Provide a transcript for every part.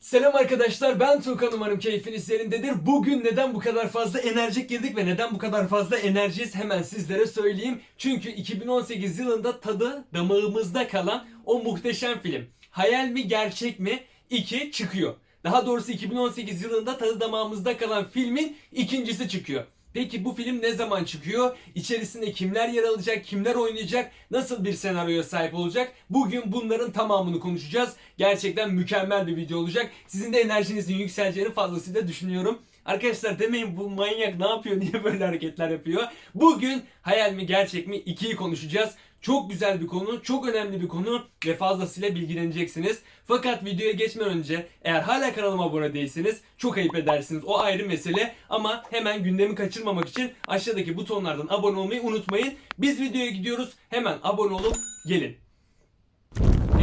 Selam arkadaşlar ben Tuğkan umarım keyfiniz yerindedir. Bugün neden bu kadar fazla enerjik girdik ve neden bu kadar fazla enerjiyiz hemen sizlere söyleyeyim. Çünkü 2018 yılında tadı damağımızda kalan o muhteşem film Hayal mi Gerçek mi 2 çıkıyor. Daha doğrusu 2018 yılında tadı damağımızda kalan filmin ikincisi çıkıyor. Peki bu film ne zaman çıkıyor? İçerisinde kimler yer alacak? Kimler oynayacak? Nasıl bir senaryoya sahip olacak? Bugün bunların tamamını konuşacağız. Gerçekten mükemmel bir video olacak. Sizin de enerjinizin yükseleceğini fazlasıyla düşünüyorum. Arkadaşlar demeyin bu manyak ne yapıyor? Niye böyle hareketler yapıyor? Bugün hayal mi gerçek mi 2'yi konuşacağız. Çok güzel bir konu, çok önemli bir konu ve fazlasıyla bilgileneceksiniz. Fakat videoya geçmeden önce eğer hala kanalıma abone değilseniz çok ayıp edersiniz. O ayrı mesele ama hemen gündemi kaçırmamak için aşağıdaki butonlardan abone olmayı unutmayın. Biz videoya gidiyoruz. Hemen abone olup gelin.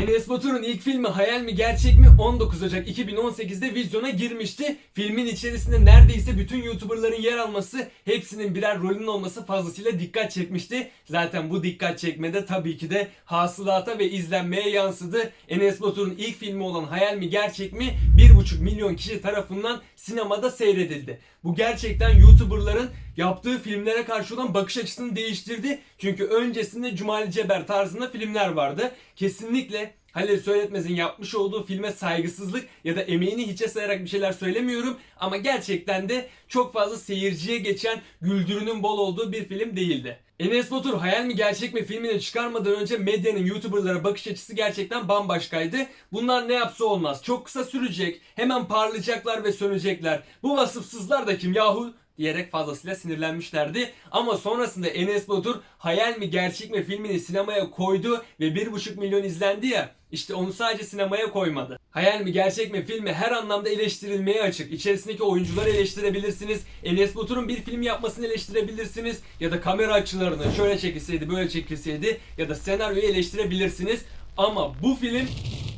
Enes Batur'un ilk filmi Hayal mi Gerçek mi 19 Ocak 2018'de vizyona girmişti. Filmin içerisinde neredeyse bütün YouTuber'ların yer alması, hepsinin birer rolün olması fazlasıyla dikkat çekmişti. Zaten bu dikkat çekmede tabii ki de hasılata ve izlenmeye yansıdı. Enes Batur'un ilk filmi olan Hayal mi Gerçek mi 1,5 milyon kişi tarafından sinemada seyredildi. Bu gerçekten YouTuber'ların yaptığı filmlere karşı olan bakış açısını değiştirdi. Çünkü öncesinde Cumali Ceber tarzında filmler vardı. Kesinlikle Halil Söyletmez'in yapmış olduğu filme saygısızlık ya da emeğini hiçe sayarak bir şeyler söylemiyorum ama gerçekten de çok fazla seyirciye geçen güldürünün bol olduğu bir film değildi. Enes Batur Hayal mi Gerçek mi filmini çıkarmadan önce medyanın YouTuber'lara bakış açısı gerçekten bambaşkaydı. Bunlar ne yapsa olmaz. Çok kısa sürecek. Hemen parlayacaklar ve sönecekler. Bu vasıfsızlar da kim yahu diyerek fazlasıyla sinirlenmişlerdi. Ama sonrasında Enes Batur Hayal mi Gerçek mi filmini sinemaya koydu ve 1,5 milyon izlendi ya. İşte onu sadece sinemaya koymadı. Hayal mi Gerçek mi filmi her anlamda eleştirilmeye açık. İçerisindeki oyuncuları eleştirebilirsiniz. Enes Batur'un bir film yapmasını eleştirebilirsiniz. Ya da kamera açılarını şöyle çekilseydi böyle çekilseydi ya da senaryoyu eleştirebilirsiniz. Ama bu film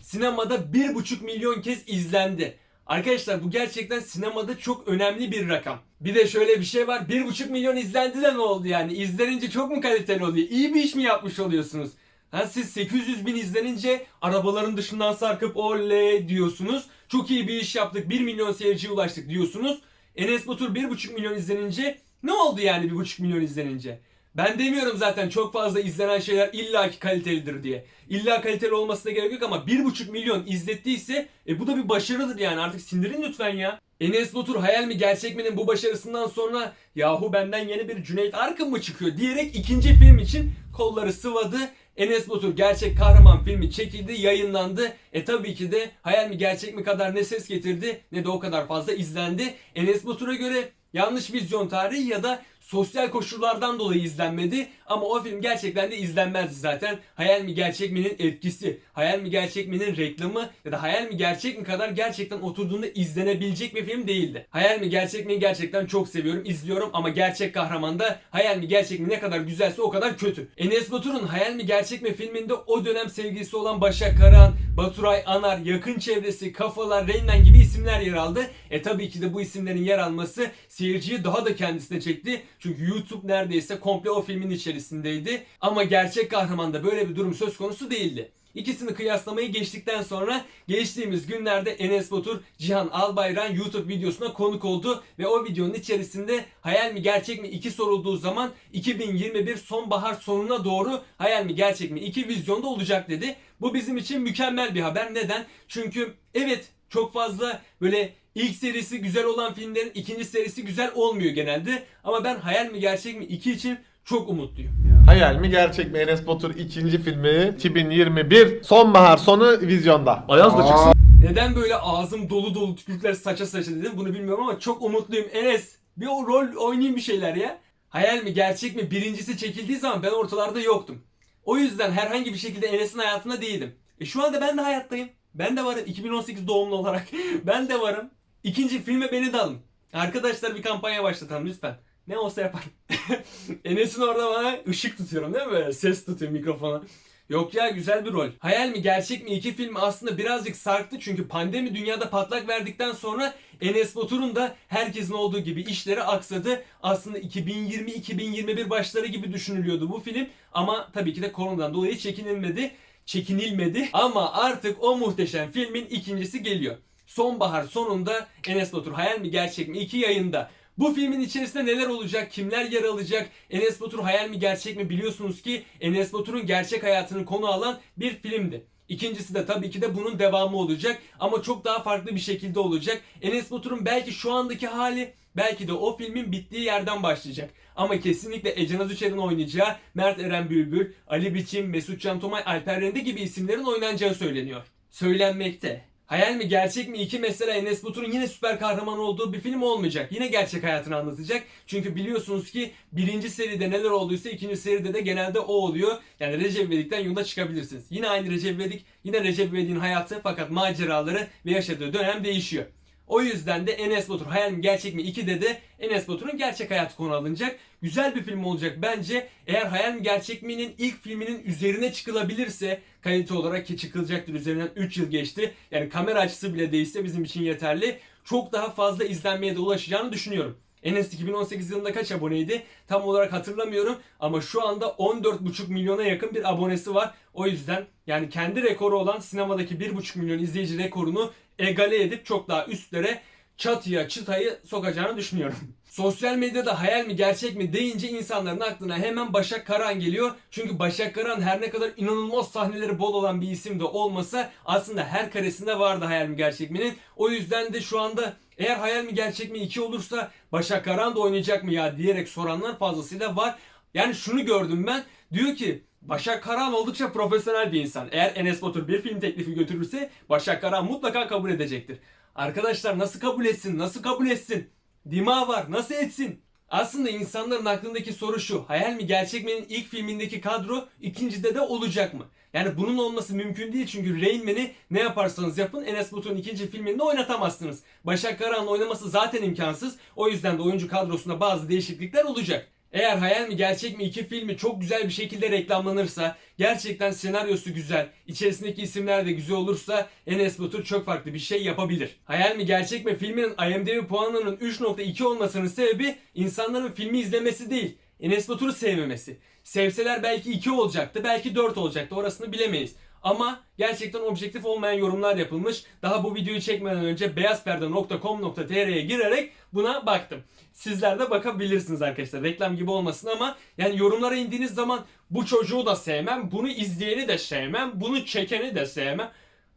sinemada 1,5 milyon kez izlendi. Arkadaşlar bu gerçekten sinemada çok önemli bir rakam. Bir de şöyle bir şey var. 1,5 milyon izlendi de ne oldu yani? İzlenince çok mu kaliteli oluyor? İyi bir iş mi yapmış oluyorsunuz? Ha siz 800 bin izlenince arabaların dışından sarkıp oley diyorsunuz. Çok iyi bir iş yaptık 1 milyon seyirciye ulaştık diyorsunuz. Enes Batur 1,5 milyon izlenince ne oldu yani 1,5 milyon izlenince? Ben demiyorum zaten çok fazla izlenen şeyler illaki kalitelidir diye. İlla kaliteli olmasına gerek yok ama 1,5 milyon izlettiyse e bu da bir başarıdır yani artık sindirin lütfen ya. Enes Batur hayal mi gerçek mi'nin bu başarısından sonra yahu benden yeni bir Cüneyt Arkın mı çıkıyor diyerek ikinci film için kolları sıvadı. Enes Batur gerçek kahraman filmi çekildi, yayınlandı. E tabii ki de hayal mi gerçek mi kadar ne ses getirdi ne de o kadar fazla izlendi. Enes Batur'a göre yanlış vizyon tarihi ya da sosyal koşullardan dolayı izlenmedi ama o film gerçekten de izlenmezdi zaten. Hayal mi gerçek mi'nin etkisi, hayal mi gerçek mi'nin reklamı ya da hayal mi gerçek mi kadar gerçekten oturduğunda izlenebilecek bir film değildi. Hayal mi gerçek mi'yi gerçekten çok seviyorum, izliyorum ama gerçek kahraman da hayal mi gerçek mi ne kadar güzelse o kadar kötü. Enes Batur'un Hayal mi gerçek mi filminde o dönem sevgilisi olan Başak Karahan, Baturay Anar, yakın çevresi, Kafalar, Reynmen gibi isimler yer aldı. E tabii ki de bu isimlerin yer alması seyirciyi daha da kendisine çekti. Çünkü YouTube neredeyse komple o filmin içerisindeydi. Ama gerçek kahramanda böyle bir durum söz konusu değildi. İkisini kıyaslamayı geçtikten sonra geçtiğimiz günlerde Enes Batur Cihan Albayrak YouTube videosuna konuk oldu ve o videonun içerisinde hayal mi gerçek mi 2 sorulduğu zaman 2021 sonbahar sonuna doğru hayal mi gerçek mi 2 vizyonda olacak dedi. Bu bizim için mükemmel bir haber. Neden? Çünkü evet çok fazla böyle ilk serisi güzel olan filmlerin ikinci serisi güzel olmuyor genelde. Ama ben hayal mi gerçek mi 2 için çok umutluyum. Hayal mi gerçek mi Enes Batur ikinci filmi 2021 sonbahar sonu vizyonda. Ayaz da çıksın. Neden böyle ağzım dolu dolu tükürükler saça saça dedim bunu bilmiyorum ama çok umutluyum. Enes bir o rol oynayayım bir şeyler ya. Hayal mi gerçek mi birincisi çekildiği zaman ben ortalarda yoktum. O yüzden herhangi bir şekilde Enes'in hayatında değildim. E şu anda ben de hayattayım. Ben de varım 2018 doğumlu olarak. ben de varım. İkinci filme beni de alın. Arkadaşlar bir kampanya başlatalım lütfen. Ne olsa yaparım. Enes'in orada bana ışık tutuyorum değil mi böyle? Ses tutuyorum mikrofona. Yok ya güzel bir rol. Hayal mi gerçek mi iki film aslında birazcık sarktı çünkü pandemi dünyada patlak verdikten sonra Enes Batur'un da herkesin olduğu gibi işleri aksadı. Aslında 2020-2021 başları gibi düşünülüyordu bu film ama tabii ki de koronadan dolayı çekinilmedi. Çekinilmedi ama artık o muhteşem filmin ikincisi geliyor. Sonbahar sonunda Enes Batur Hayal mi Gerçek mi 2 yayında. Bu filmin içerisinde neler olacak, kimler yer alacak, Enes Batur hayal mi gerçek mi biliyorsunuz ki Enes Batur'un gerçek hayatını konu alan bir filmdi. İkincisi de tabii ki de bunun devamı olacak ama çok daha farklı bir şekilde olacak. Enes Batur'un belki şu andaki hali belki de o filmin bittiği yerden başlayacak. Ama kesinlikle Ece Naz Üçer'in oynayacağı Mert Eren Bülbül, Ali Biçim, Mesut Can Tomay, Alper Rende gibi isimlerin oynanacağı söyleniyor. Söylenmekte. Hayal mi gerçek mi? İki mesela Enes Batur'un yine süper kahraman olduğu bir film olmayacak. Yine gerçek hayatını anlatacak. Çünkü biliyorsunuz ki birinci seride neler olduysa ikinci seride de genelde o oluyor. Yani Recep İvedik'ten yola çıkabilirsiniz. Yine aynı Recep İvedik, yine Recep İvedik'in hayatı fakat maceraları ve yaşadığı dönem değişiyor. O yüzden de Enes Batur Hayal mi Gerçek mi 2'de de Enes Batur'un gerçek hayatı konu alınacak. Güzel bir film olacak bence. Eğer Hayal mi Gerçek mi'nin ilk filminin üzerine çıkılabilirse kalite olarak ki çıkılacaktır üzerinden 3 yıl geçti. Yani kamera açısı bile değişse bizim için yeterli. Çok daha fazla izlenmeye de ulaşacağını düşünüyorum. Enes 2018 yılında kaç aboneydi? Tam olarak hatırlamıyorum ama şu anda 14,5 milyona yakın bir abonesi var. O yüzden yani kendi rekoru olan sinemadaki 1,5 milyon izleyici rekorunu egale edip çok daha üstlere çatıya çıtayı sokacağını düşünüyorum. Sosyal medyada hayal mi gerçek mi deyince insanların aklına hemen Başak Karan geliyor. Çünkü Başak Karan her ne kadar inanılmaz sahneleri bol olan bir isim de olmasa aslında her karesinde vardı hayal mi gerçek mi'nin. O yüzden de şu anda eğer hayal mi gerçek mi 2 olursa Başak Karan da oynayacak mı ya diyerek soranlar fazlasıyla var. Yani şunu gördüm ben. Diyor ki Başak Karan oldukça profesyonel bir insan. Eğer Enes Batur bir film teklifi götürürse Başak Karan mutlaka kabul edecektir. Arkadaşlar nasıl kabul etsin? Nasıl kabul etsin? Dima var. Nasıl etsin? Aslında insanların aklındaki soru şu. Hayal mi gerçek mi'nin ilk filmindeki kadro ikincide de olacak mı? Yani bunun olması mümkün değil çünkü Rain Man'i ne yaparsanız yapın Enes Batur'un ikinci filminde oynatamazsınız. Başak Karahan'ın oynaması zaten imkansız. O yüzden de oyuncu kadrosunda bazı değişiklikler olacak. Eğer Hayal mi Gerçek mi iki filmi çok güzel bir şekilde reklamlanırsa, gerçekten senaryosu güzel, içerisindeki isimler de güzel olursa Enes Batur çok farklı bir şey yapabilir. Hayal mi Gerçek mi filminin IMDb puanının 3.2 olmasının sebebi insanların filmi izlemesi değil, Enes Batur'u sevmemesi. Sevseler belki 2 olacaktı, belki 4 olacaktı orasını bilemeyiz. Ama gerçekten objektif olmayan yorumlar yapılmış. Daha bu videoyu çekmeden önce beyazperde.com.tr'ye girerek buna baktım. Sizler de bakabilirsiniz arkadaşlar. Reklam gibi olmasın ama yani yorumlara indiğiniz zaman bu çocuğu da sevmem, bunu izleyeni de sevmem, bunu çekeni de sevmem.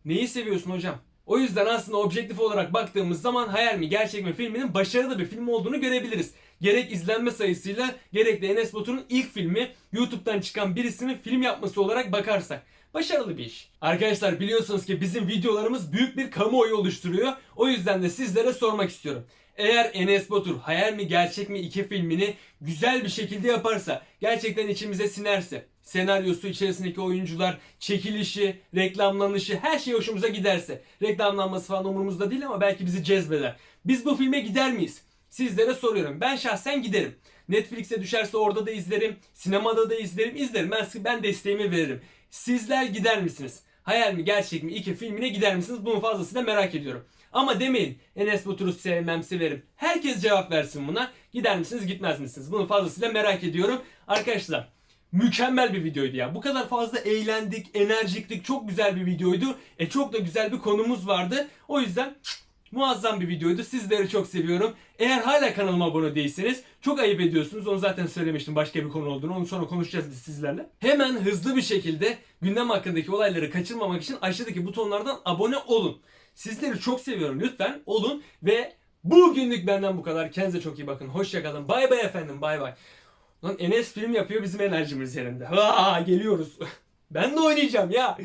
Neyi seviyorsun hocam? O yüzden aslında objektif olarak baktığımız zaman Hayal mi Gerçek mi filminin başarılı bir film olduğunu görebiliriz. Gerek izlenme sayısıyla gerek de Enes Batur'un ilk filmi YouTube'dan çıkan birisinin film yapması olarak bakarsak. Başarılı bir iş. Arkadaşlar biliyorsunuz ki bizim videolarımız büyük bir kamuoyu oluşturuyor. O yüzden de sizlere sormak istiyorum. Eğer Enes Batur Hayal mi Gerçek mi iki filmini güzel bir şekilde yaparsa, gerçekten içimize sinerse, senaryosu içerisindeki oyuncular, çekilişi, reklamlanışı her şey hoşumuza giderse, reklamlanması falan umurumuzda değil ama belki bizi cezbeder. Biz bu filme gider miyiz? Sizlere soruyorum. Ben şahsen giderim. Netflix'e düşerse orada da izlerim. Sinemada da izlerim. izlerim. Ben, ben desteğimi veririm. Sizler gider misiniz? Hayal mi gerçek mi iki filmine gider misiniz? Bunu fazlasıyla merak ediyorum. Ama demeyin Enes Batur'u sevmem severim. Herkes cevap versin buna. Gider misiniz gitmez misiniz? Bunu fazlasıyla merak ediyorum. Arkadaşlar mükemmel bir videoydu ya. Bu kadar fazla eğlendik, enerjiktik. Çok güzel bir videoydu. E çok da güzel bir konumuz vardı. O yüzden Muazzam bir videoydu. Sizleri çok seviyorum. Eğer hala kanalıma abone değilseniz çok ayıp ediyorsunuz. Onu zaten söylemiştim başka bir konu olduğunu. Onu sonra konuşacağız sizlerle. Hemen hızlı bir şekilde gündem hakkındaki olayları kaçırmamak için aşağıdaki butonlardan abone olun. Sizleri çok seviyorum. Lütfen olun ve bugünlük benden bu kadar. Kendinize çok iyi bakın. Hoşçakalın. Bay bay efendim. Bay bay. Lan Enes film yapıyor bizim enerjimiz yerinde. Ha, geliyoruz. ben de oynayacağım ya.